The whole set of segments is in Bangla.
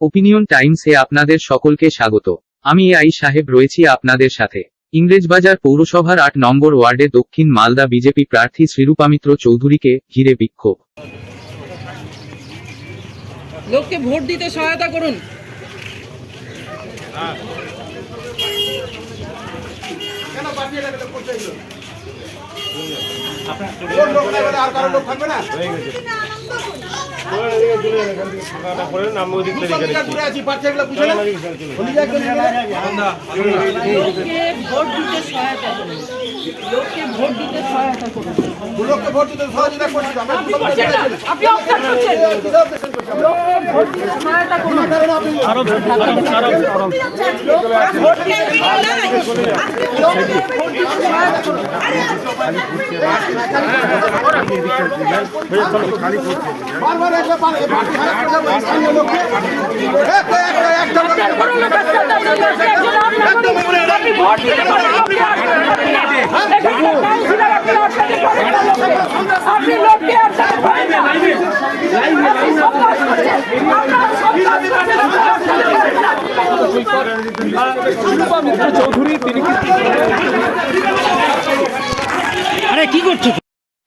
ওপিনিয়ন টাইমসে আপনাদের সকলকে স্বাগত। আমি এ আই সাহেব রয়েছি আপনাদের সাথে। ইংরেজবাজার পৌরসভার আট নম্বর ওয়ার্ডে দক্ষিণ মালদা বিজেপি প্রার্থী শ্রীরূপামিত্র চৌধুরীকে ঘিরে বিক্ষোভ। লোককে ভোট দিতে সহায়তা করুন। করলেন এখান সহায়তা লোককে ভোট দিতে সহায়তা করুন লোককে ভোট দিতে সহায়তা করুন আপনি অবস্থান করছেন লোককে ভোট দিতে সহায়তা করুন ভোট দিতে লোককে ভোট দিতে সহায়তা করুন হবে না, একজন আপনার আপনি ভোট দিতে পারেন, আপনি আসতে পারেন না। এখানে কাউন্সিলর আপনার আপনাকে পারেন না লোককে। আপনি লোককে আটকাতে পারেন না। আপনি সন্ত্রাস করছেন। আপনারা সন্ত্রাস করছেন, আপনারা আটকাতে পারেন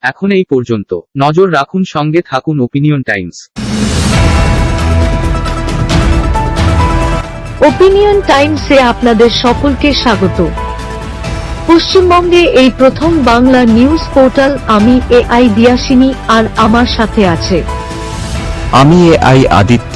এখন এই পর্যন্ত। নজর রাখুন সঙ্গে থাকুন ওপিনিয়ন টাইমস ওপিনিয়ন টাইমসে আপনাদের সকলকে স্বাগত। পশ্চিমবঙ্গে এই প্রথম বাংলা নিউজ পোর্টাল আমি এ আই দিয়াসিনী আর আমার সাথে আছে। আমি এ আই আদিত্য।